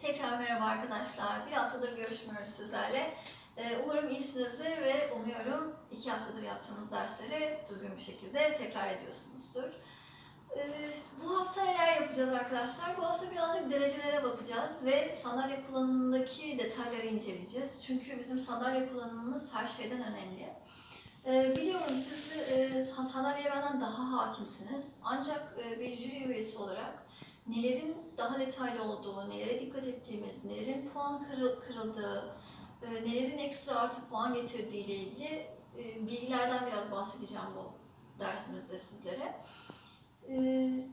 Tekrar merhaba arkadaşlar. Bir haftadır görüşmüyoruz sizlerle. Ee, Umarım iyisinizdir ve umuyorum iki haftadır yaptığımız dersleri düzgün bir şekilde tekrar ediyorsunuzdur. Ee, Bu hafta neler yapacağız arkadaşlar? Bu hafta birazcık derecelere bakacağız ve sandalye kullanımındaki detayları inceleyeceğiz. Çünkü bizim sandalye kullanımımız her şeyden önemli. Ee, Biliyorum siz e, sandalyeye benden daha hakimsiniz. Ancak e, bir jüri üyesi olarak nelerin daha detaylı olduğu, nelere dikkat ettiğimiz, nelerin puan kırı- kırıldığı, e, nelerin ekstra artı puan getirdiği ile ilgili e, bilgilerden biraz bahsedeceğim bu dersimizde sizlere. E,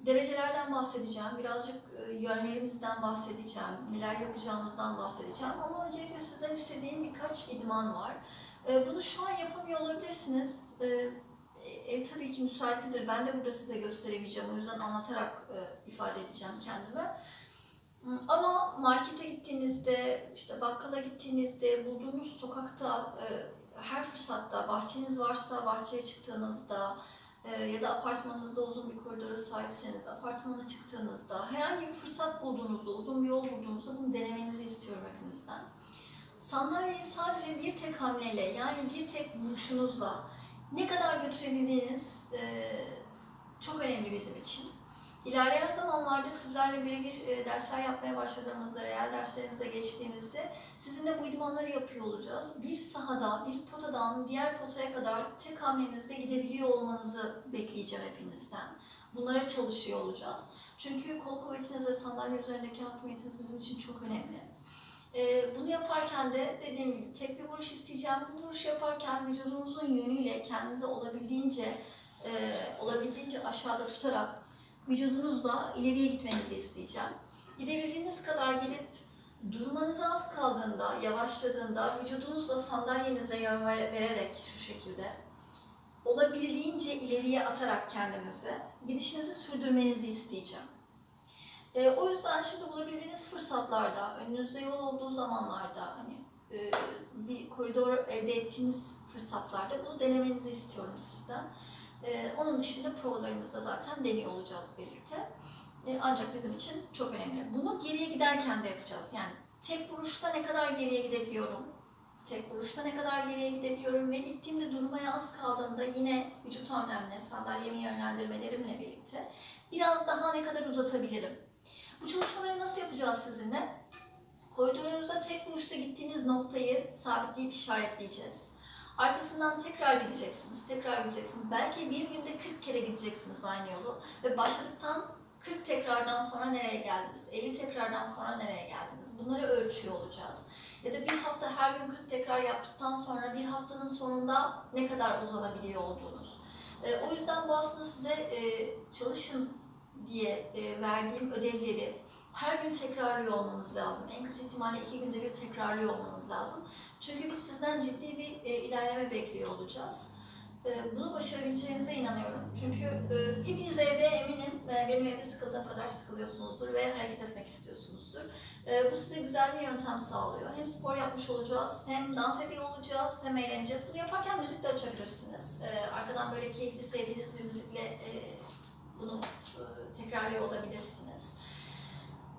Derecelerden bahsedeceğim, birazcık yönlerimizden bahsedeceğim, neler yapacağımızdan bahsedeceğim. Ama öncelikle sizden istediğim birkaç idman var. Bunu şu an yapamıyor olabilirsiniz. E, Ev tabii ki müsait değildir. Ben de burada size gösteremeyeceğim. O yüzden anlatarak e, ifade edeceğim kendimi. Hı, Ama markete gittiğinizde, işte bakkala gittiğinizde, bulduğunuz sokakta, e, her fırsatta, bahçeniz varsa bahçeye çıktığınızda e, ya da apartmanınızda uzun bir koridora sahipseniz, apartmana çıktığınızda, herhangi bir fırsat bulduğunuzda, uzun bir yol bulduğunuzda bunu denemenizi istiyorum hepinizden. Sandalyeyi sadece bir tek hamleyle, yani bir tek vuruşunuzla ne kadar götürebildiğiniz e, çok önemli bizim için. İlerleyen zamanlarda sizlerle birebir e, dersler yapmaya başladığımızda, reel derslerimize geçtiğimizde sizinle bu idmanları yapıyor olacağız. Bir sahada, bir potadan diğer potaya kadar tek hamlenizde gidebiliyor olmanızı bekleyeceğim hepinizden. Bunlara çalışıyor olacağız. Çünkü kol kuvvetiniz ve sandalye üzerindeki hakimiyetiniz bizim için çok önemli. Ee, bunu yaparken de dediğim gibi tek bir vuruş isteyeceğim. Bu vuruş yaparken vücudunuzun yönüyle kendinizi olabildiğince e, olabildiğince aşağıda tutarak vücudunuzla ileriye gitmenizi isteyeceğim. Gidebildiğiniz kadar gidip durmanıza az kaldığında, yavaşladığında vücudunuzla sandalyenize yön ver- vererek şu şekilde olabildiğince ileriye atarak kendinizi gidişinizi sürdürmenizi isteyeceğim. E, o yüzden şimdi bulabildiğiniz fırsatlarda, önünüzde yol olduğu zamanlarda, hani e, bir koridor elde ettiğiniz fırsatlarda bunu denemenizi istiyorum sizden. E, onun dışında provalarımızda zaten deniyor olacağız birlikte. E, ancak bizim için çok önemli. Bunu geriye giderken de yapacağız. Yani tek vuruşta ne kadar geriye gidebiliyorum, tek vuruşta ne kadar geriye gidebiliyorum ve gittiğimde durmaya az kaldığında yine vücut hamlemle, sandalyemi yönlendirmelerimle birlikte biraz daha ne kadar uzatabilirim. Bu çalışmaları nasıl yapacağız sizinle? Koridorunuzda tek vuruşta gittiğiniz noktayı sabitleyip işaretleyeceğiz. Arkasından tekrar gideceksiniz, tekrar gideceksiniz. Belki bir günde 40 kere gideceksiniz aynı yolu. Ve başladıktan 40 tekrardan sonra nereye geldiniz? 50 tekrardan sonra nereye geldiniz? Bunları ölçüyor olacağız. Ya da bir hafta her gün 40 tekrar yaptıktan sonra bir haftanın sonunda ne kadar uzanabiliyor olduğunuz. E, o yüzden bu aslında size e, çalışın diye e, verdiğim ödevleri her gün tekrarlıyor olmanız lazım. En kötü ihtimalle iki günde bir tekrarlıyor olmanız lazım. Çünkü biz sizden ciddi bir e, ilerleme bekliyor olacağız. E, bunu başarabileceğinize inanıyorum. Çünkü e, hepiniz evde eminim e, benim evde sıkıldığım kadar sıkılıyorsunuzdur ve hareket etmek istiyorsunuzdur. E, bu size güzel bir yöntem sağlıyor. Hem spor yapmış olacağız, hem dans ediyor olacağız, hem eğleneceğiz. Bunu yaparken müzik de açabilirsiniz. E, arkadan böyle keyifli, sevdiğiniz bir müzikle e, bunu tekrarlıyor olabilirsiniz.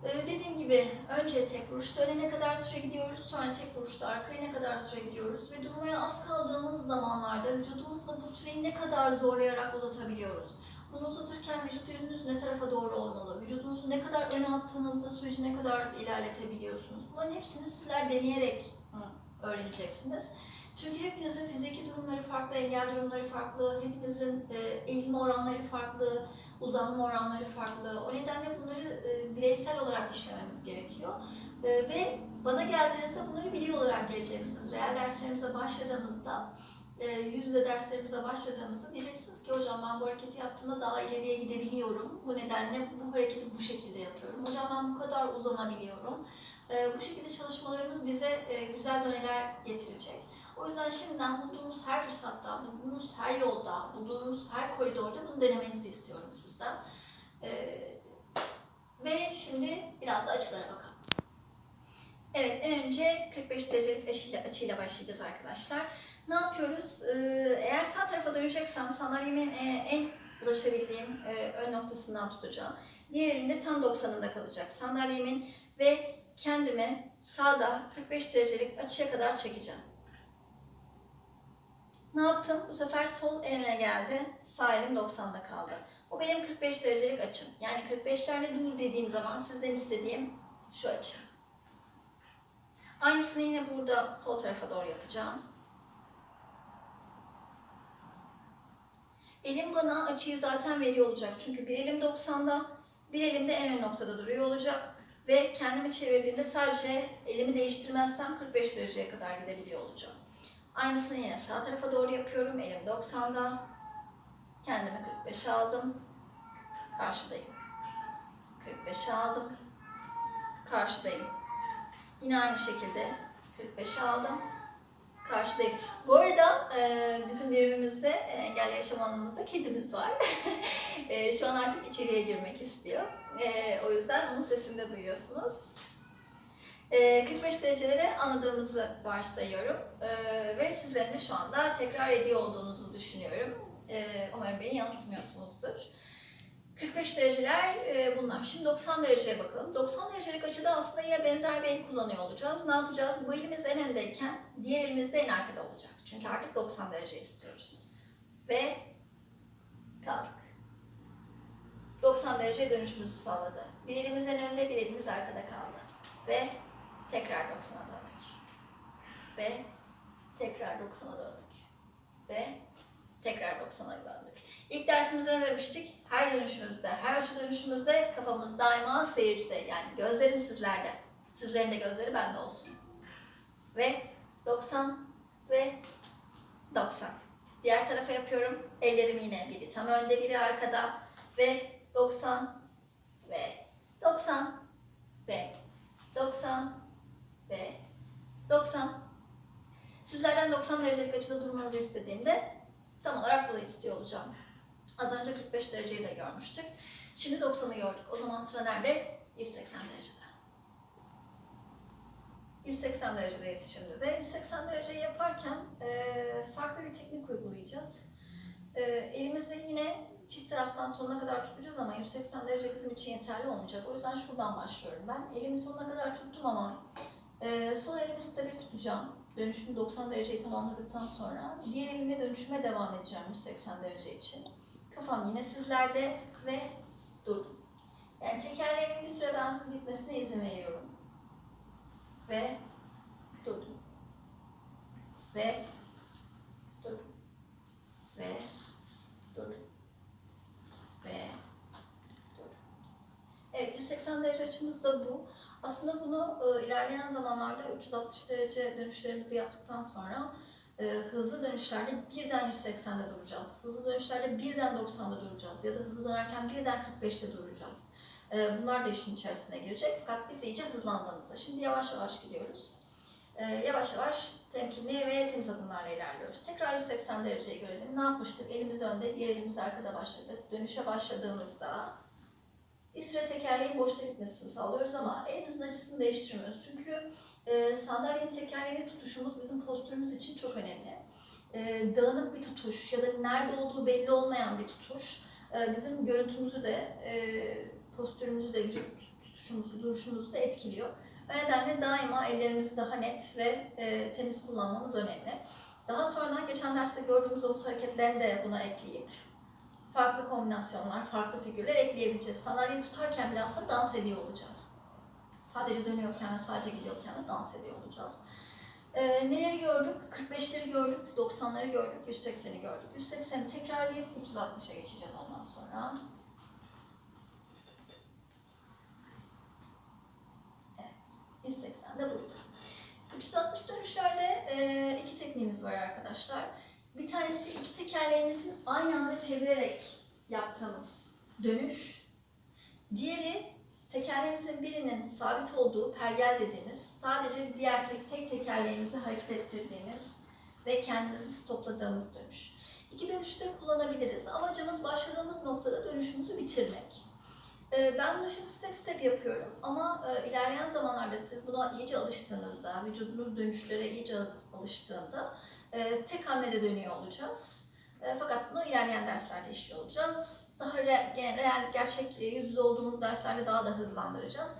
E, dediğim gibi önce tek vuruşta öne ne kadar süre gidiyoruz, sonra tek vuruşta arkaya ne kadar süre gidiyoruz ve durmaya az kaldığımız zamanlarda vücudumuzla bu süreyi ne kadar zorlayarak uzatabiliyoruz. Bunu uzatırken vücut yönünüz ne tarafa doğru olmalı, vücudunuzu ne kadar öne attığınızda süreci ne kadar ilerletebiliyorsunuz. Bunların hepsini sizler deneyerek öğreneceksiniz. Çünkü hepinizin fiziki durumları farklı, engel durumları farklı, hepinizin e, eğilme oranları farklı, uzanma oranları farklı. O nedenle bunları e, bireysel olarak işlememiz gerekiyor. E, ve bana geldiğinizde bunları biliyor olarak geleceksiniz. Reel derslerimize başladığınızda, e, yüz yüze derslerimize başladığımızda diyeceksiniz ki hocam ben bu hareketi yaptığımda daha ileriye gidebiliyorum. Bu nedenle bu hareketi bu şekilde yapıyorum. Hocam ben bu kadar uzanabiliyorum. E, bu şekilde çalışmalarımız bize e, güzel döneler getirecek. O yüzden şimdiden bulduğunuz her fırsatta, bulduğunuz her yolda, bulduğunuz her koridorda bunu denemenizi istiyorum sizden. Ee, ve şimdi biraz da açılara bakalım. Evet, en önce 45 derece açıyla, açıyla başlayacağız arkadaşlar. Ne yapıyoruz? Ee, eğer sağ tarafa döneceksem sandalyemin e, en ulaşabildiğim e, ön noktasından tutacağım. Diğer tam 90'ında kalacak sandalyemin ve kendimi sağda 45 derecelik açıya kadar çekeceğim. Ne yaptım? Bu sefer sol eline geldi. Sağ elim 90'da kaldı. Bu benim 45 derecelik açım. Yani 45'lerde dur dediğim zaman sizden istediğim şu açı. Aynısını yine burada sol tarafa doğru yapacağım. Elim bana açıyı zaten veriyor olacak. Çünkü bir elim 90'da, bir elim de en ön noktada duruyor olacak. Ve kendimi çevirdiğimde sadece elimi değiştirmezsem 45 dereceye kadar gidebiliyor olacağım. Aynısını yine sağ tarafa doğru yapıyorum. Elim 90'da. Kendimi 45'e aldım. Karşıdayım. 45'e aldım. Karşıdayım. Yine aynı şekilde 45'e aldım. Karşıdayım. Bu arada e, bizim evimizde, e, engelli yaşam alanımızda kedimiz var. e, şu an artık içeriye girmek istiyor. E, o yüzden onun sesini de duyuyorsunuz. E, 45 dereceleri anladığımızı varsayıyorum. E, ve sizlerin de şu anda tekrar ediyor olduğunuzu düşünüyorum. E, umarım beni yanıltmıyorsunuzdur. 45 dereceler e, bunlar. Şimdi 90 dereceye bakalım. 90 derecelik açıda aslında yine benzer bir el kullanıyor olacağız. Ne yapacağız? Bu elimiz en öndeyken diğer elimiz de en arkada olacak. Çünkü artık 90 derece istiyoruz. Ve kaldık. 90 dereceye dönüşümüzü sağladı. Bir elimiz en önde, bir elimiz arkada kaldı. Ve tekrar 90'a döndük. Ve tekrar 90'a döndük. Ve tekrar 90'a döndük. İlk dersimizde ne demiştik? Her dönüşümüzde, her açı dönüşümüzde kafamız daima seyircide. Yani gözlerim sizlerde. Sizlerin de gözleri bende olsun. Ve 90 ve 90. Diğer tarafa yapıyorum. Ellerim yine biri tam önde, biri arkada. Ve 90 ve 90 ve 90 ve 90. Sizlerden 90 derecelik açıda durmanızı istediğimde tam olarak bunu istiyor olacağım. Az önce 45 dereceyi de görmüştük. Şimdi 90'ı gördük. O zaman sıra nerede? 180 derecede. 180 derecedeyiz şimdi de. 180 dereceyi yaparken e, farklı bir teknik uygulayacağız. E, elimizi yine çift taraftan sonuna kadar tutacağız ama 180 derece bizim için yeterli olmayacak. O yüzden şuradan başlıyorum ben. Elimi sonuna kadar tuttum ama e, sol elimi stabil tutacağım. Dönüşümü 90 dereceyi tamamladıktan sonra diğer elimle dönüşüme devam edeceğim 180 derece için. Kafam yine sizlerde ve durdum. Yani tekerleğimin bir süre bensiz gitmesine izin veriyorum. Ve durdum. Ve durdum. Ve durdum. Ve durdum. Evet 180 derece açımız da bu. Aslında bunu e, ilerleyen zamanlarda 360 derece dönüşlerimizi yaptıktan sonra e, hızlı dönüşlerde birden 180'de duracağız. Hızlı dönüşlerde birden 90'da duracağız. Ya da hızlı dönerken birden 45'te duracağız. E, bunlar da işin içerisine girecek. Fakat biz iyice hızlandığımızda. Şimdi yavaş yavaş gidiyoruz. E, yavaş yavaş temkinli ve temiz adımlarla ilerliyoruz. Tekrar 180 dereceyi görelim. Ne yapmıştık? Elimiz önde, diğer elimiz arkada başladık. Dönüşe başladığımızda bir süre tekerleğin boşta gitmesini sağlıyoruz ama elimizin açısını değiştirmiyoruz. Çünkü e, sandalyenin tekerleğini tutuşumuz bizim postürümüz için çok önemli. E, dağınık bir tutuş ya da nerede olduğu belli olmayan bir tutuş e, bizim görüntümüzü de, postürümüzü de, vücut tutuşumuzu, duruşumuzu da etkiliyor. O nedenle daima ellerimizi daha net ve temiz kullanmamız önemli. Daha sonra geçen derste gördüğümüz omuz hareketlerini de buna ekleyip farklı kombinasyonlar, farklı figürler ekleyebileceğiz. Sandalyeyi tutarken bile aslında dans ediyor olacağız. Sadece dönüyorken ve sadece gidiyorken de dans ediyor olacağız. Ee, neleri gördük? 45'leri gördük, 90'ları gördük, 180'i gördük. 180'i tekrarlayıp 360'a geçeceğiz ondan sonra. Evet, 180 de buydu. 360 dönüşlerde e, iki tekniğimiz var arkadaşlar. Bir tanesi iki tekerleğimizin aynı anda çevirerek yaptığımız dönüş. Diğeri tekerleğimizin birinin sabit olduğu pergel dediğimiz, sadece diğer tek, tek tekerleğimizi hareket ettirdiğimiz ve kendimizi stopladığımız dönüş. İki dönüşü de kullanabiliriz. Amacımız başladığımız noktada dönüşümüzü bitirmek. Ee, Ben bunu şimdi step step yapıyorum ama e, ilerleyen zamanlarda siz buna iyice alıştığınızda, vücudunuz dönüşlere iyice alıştığında e, tek hamlede dönüyor olacağız. E, fakat bunu ilerleyen derslerde işliyor olacağız. Daha re, gerçek e, yüz yüze olduğumuz derslerde daha da hızlandıracağız.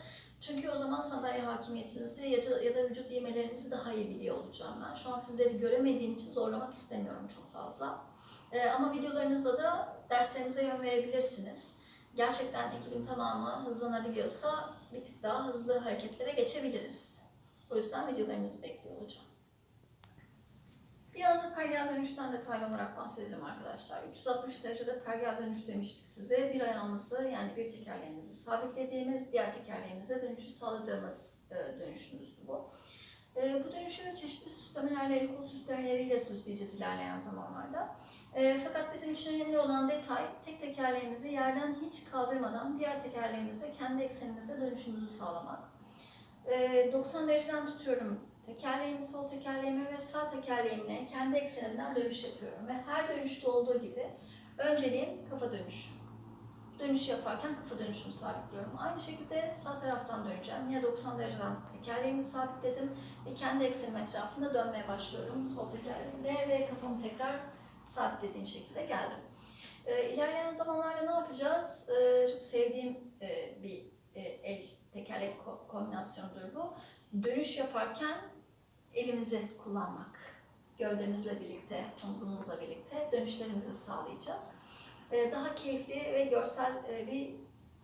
Çünkü o zaman sandalye hakimiyetinizi ya da, ya da vücut yemelerinizi daha iyi biliyor olacağım ben. Şu an sizleri göremediğim için zorlamak istemiyorum çok fazla. Ee, ama videolarınızda da derslerinize yön verebilirsiniz. Gerçekten ekibin tamamı hızlanabiliyorsa bir tık daha hızlı hareketlere geçebiliriz. O yüzden videolarınızı bekliyor olacağım. Biraz da pergel dönüşten detaylı olarak bahsedelim arkadaşlar. 360 derecede pergel dönüş demiştik size. Bir ayağımızı yani bir tekerleğimizi sabitlediğimiz, diğer tekerleğimize dönüşü sağladığımız e, dönüşümüzdü bu. E, bu dönüşü çeşitli süslemelerle, el kol süslemeleriyle süsleyeceğiz ilerleyen zamanlarda. E, fakat bizim için önemli olan detay tek tekerleğimizi yerden hiç kaldırmadan diğer tekerleğimizde kendi eksenimize dönüşümüzü sağlamak. E, 90 dereceden tutuyorum tekerleğimi, sol tekerleğimi ve sağ tekerleğimle kendi eksenimden dönüş yapıyorum. Ve her dönüşte olduğu gibi önceliğim kafa dönüşü. Dönüş yaparken kafa dönüşünü sabitliyorum. Aynı şekilde sağ taraftan döneceğim. Yine 90 dereceden tekerleğimi sabitledim ve kendi eksenim etrafında dönmeye başlıyorum. Sol tekerleğimle ve kafamı tekrar sabitlediğim şekilde geldim. Ee, ilerleyen zamanlarda ne yapacağız? Çok sevdiğim e, bir e, el tekerlek ko- kombinasyonudur bu. Dönüş yaparken elimizi kullanmak. Gövdemizle birlikte, omzumuzla birlikte dönüşlerimizi sağlayacağız. Ee, Daha keyifli ve görsel e, bir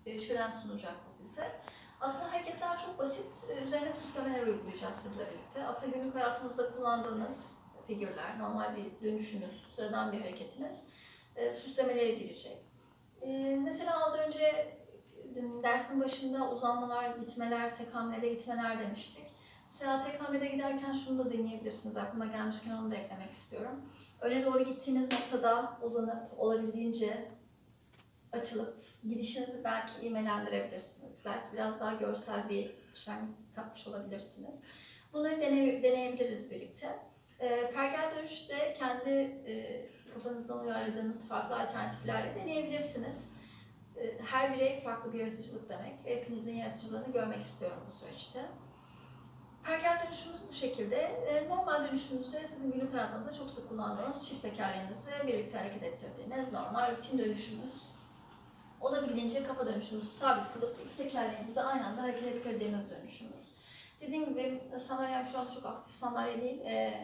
e, şölen sunacak bu bize. Aslında hareketler çok basit. Ee, Üzerine süslemeler uygulayacağız sizle birlikte. Aslında günlük hayatınızda kullandığınız figürler, normal bir dönüşünüz, sıradan bir hareketiniz e, süslemelere girecek. Ee, Mesela az önce dersin başında uzanmalar, gitmeler, tek hamlede gitmeler demiştik. Mesela tek hamlede giderken şunu da deneyebilirsiniz. Aklıma gelmişken onu da eklemek istiyorum. Öne doğru gittiğiniz noktada uzanıp olabildiğince açılıp gidişinizi belki imelendirebilirsiniz. Belki biraz daha görsel bir şen katmış olabilirsiniz. Bunları dene, deneyebiliriz birlikte. E, pergel dönüşte kendi e, kafanızdan uyarladığınız farklı alternatiflerle deneyebilirsiniz. E, her birey farklı bir yaratıcılık demek. Hepinizin yaratıcılığını görmek istiyorum bu süreçte. Pergel dönüşümüz bu şekilde. E, Normal dönüşümüzde sizin günlük hayatınızda çok sık kullandığınız çift tekerleğinizi birlikte hareket ettirdiğiniz normal rutin dönüşümüz. Olabildiğince kafa dönüşümüzü sabit kılıp iki tekerleğimizi aynı anda hareket ettirdiğimiz dönüşümüz. Dediğim gibi benim sandalyem şu anda çok aktif sandalye değil. E,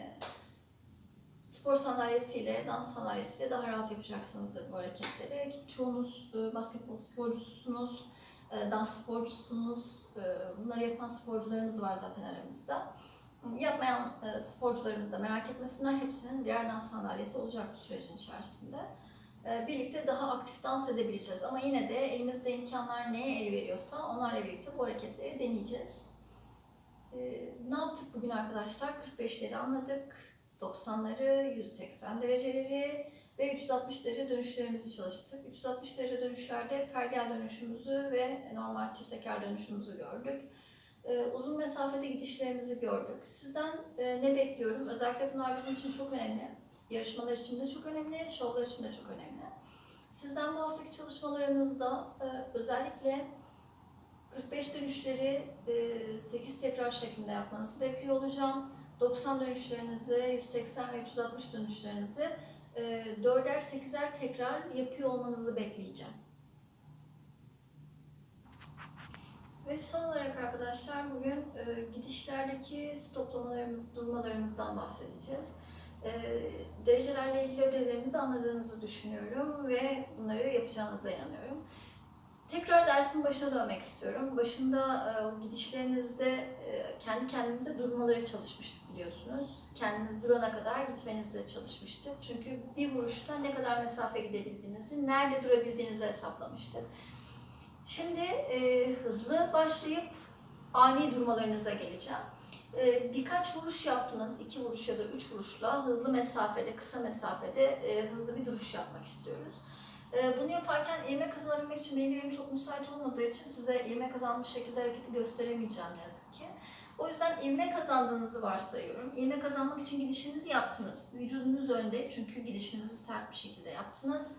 spor sandalyesiyle, dans sandalyesiyle daha rahat yapacaksınızdır bu hareketleri. Çoğunuz e, basketbol sporcusunuz, e, dans sporcusunuz, e, bunları yapan sporcularımız var zaten aramızda. Yapmayan e, sporcularımız da merak etmesinler, hepsinin birer dans sandalyesi olacak bu sürecin içerisinde. Birlikte daha aktif dans edebileceğiz ama yine de elimizde imkanlar neye el veriyorsa onlarla birlikte bu hareketleri deneyeceğiz. Ne yaptık bugün arkadaşlar? 45'leri anladık, 90'ları, 180 dereceleri, ve 360 derece dönüşlerimizi çalıştık. 360 derece dönüşlerde pergel dönüşümüzü ve normal çift teker dönüşümüzü gördük. Ee, uzun mesafede gidişlerimizi gördük. Sizden e, ne bekliyorum? Özellikle bunlar bizim için çok önemli. Yarışmalar için de çok önemli, şovlar için de çok önemli. Sizden bu haftaki çalışmalarınızda e, özellikle 45 dönüşleri e, 8 tekrar şeklinde yapmanızı bekliyor olacağım. 90 dönüşlerinizi, 180 ve 360 dönüşlerinizi e, dörder sekizer tekrar yapıyor olmanızı bekleyeceğim. Ve son olarak arkadaşlar bugün e, gidişlerdeki stoplamalarımız, durmalarımızdan bahsedeceğiz. E, derecelerle ilgili ödevlerinizi anladığınızı düşünüyorum ve bunları yapacağınıza inanıyorum. Tekrar dersin başına dönmek istiyorum. Başında e, gidişlerinizde e, kendi kendinize durmaları çalışmıştık biliyorsunuz. Kendiniz durana kadar gitmenizle çalışmıştık. Çünkü bir vuruşta ne kadar mesafe gidebildiğinizi, nerede durabildiğinizi hesaplamıştık. Şimdi e, hızlı başlayıp ani durmalarınıza geleceğim. E, birkaç vuruş yaptınız, iki vuruş ya da üç vuruşla hızlı mesafede, kısa mesafede e, hızlı bir duruş yapmak istiyoruz. Ee, Bunu yaparken ilme kazanabilmek için benim yerim çok müsait olmadığı için size ilme kazanmış şekilde hareketi gösteremeyeceğim yazık ki. O yüzden ilme kazandığınızı varsayıyorum. İlme kazanmak için gidişinizi yaptınız. Vücudunuz önde çünkü gidişinizi sert bir şekilde yaptınız.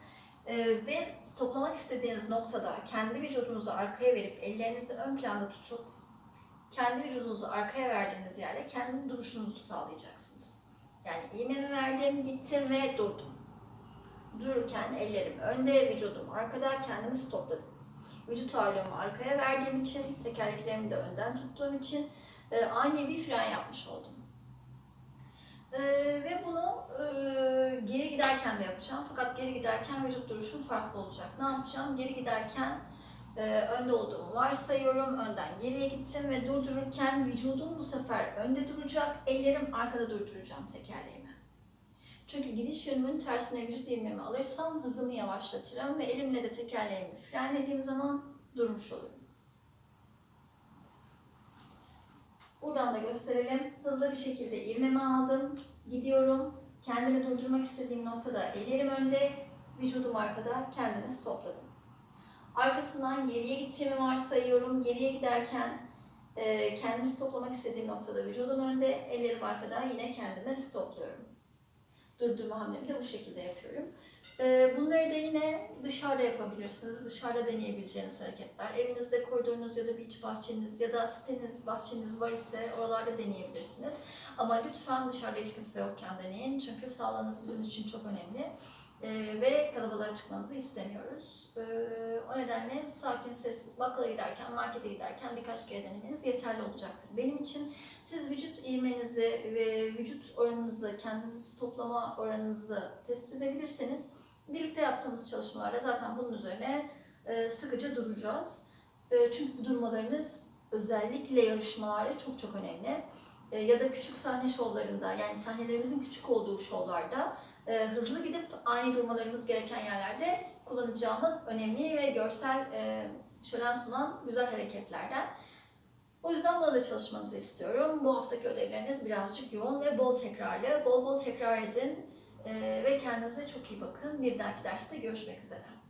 Ee, ve toplamak istediğiniz noktada kendi vücudunuzu arkaya verip ellerinizi ön planda tutup kendi vücudunuzu arkaya verdiğiniz yerde kendi duruşunuzu sağlayacaksınız. Yani iğmemi verdim, gittim ve durdum. Dururken ellerim önde, vücudum arkada, kendimi stopladım. vücut ağırlığımı arkaya verdiğim için, tekerleklerimi de önden tuttuğum için e, ani bir fren yapmış oldum. E, ve bunu e, geri giderken de yapacağım. Fakat geri giderken vücut duruşum farklı olacak. Ne yapacağım? Geri giderken e, önde olduğumu varsayıyorum. Önden geriye gittim ve durdururken vücudum bu sefer önde duracak. Ellerim arkada durduracağım tekerleğimi. Çünkü gidiş yönümün tersine vücut ivmemi alırsam hızımı yavaşlatırım ve elimle de tekerleğimi frenlediğim zaman durmuş olurum. Buradan da gösterelim. Hızlı bir şekilde ivmemi aldım. Gidiyorum. Kendimi durdurmak istediğim noktada ellerim önde, vücudum arkada, kendimi stopladım. Arkasından geriye gittiğimi varsayıyorum. Geriye giderken kendimi stoplamak istediğim noktada vücudum önde, ellerim arkada, yine kendimi stopluyorum. Durdurma hamlemi bu şekilde yapıyorum. E, bunları da yine dışarıda yapabilirsiniz. Dışarıda deneyebileceğiniz hareketler. Evinizde koridorunuz ya da bir iç bahçeniz ya da siteniz, bahçeniz var ise oralarda deneyebilirsiniz. Ama lütfen dışarıda hiç kimse yokken deneyin. Çünkü sağlığınız bizim için çok önemli. Ee, ve kalabalığa çıkmanızı istemiyoruz. Ee, o nedenle sakin, sessiz, bakkala giderken, markete giderken birkaç kere denemeniz yeterli olacaktır. Benim için siz vücut ivmenizi ve vücut oranınızı, kendinizi toplama oranınızı tespit edebilirseniz birlikte yaptığımız çalışmalarda zaten bunun üzerine e, sıkıca duracağız. E, çünkü bu durmalarınız özellikle yarışmalarda çok çok önemli. E, ya da küçük sahne şovlarında yani sahnelerimizin küçük olduğu şovlarda e, hızlı gidip ani durmalarımız gereken yerlerde kullanacağımız önemli ve görsel e, şölen sunan güzel hareketlerden. O yüzden buna da çalışmanızı istiyorum. Bu haftaki ödevleriniz birazcık yoğun ve bol tekrarlı. Bol bol tekrar edin e, ve kendinize çok iyi bakın. Bir dahaki derste görüşmek üzere.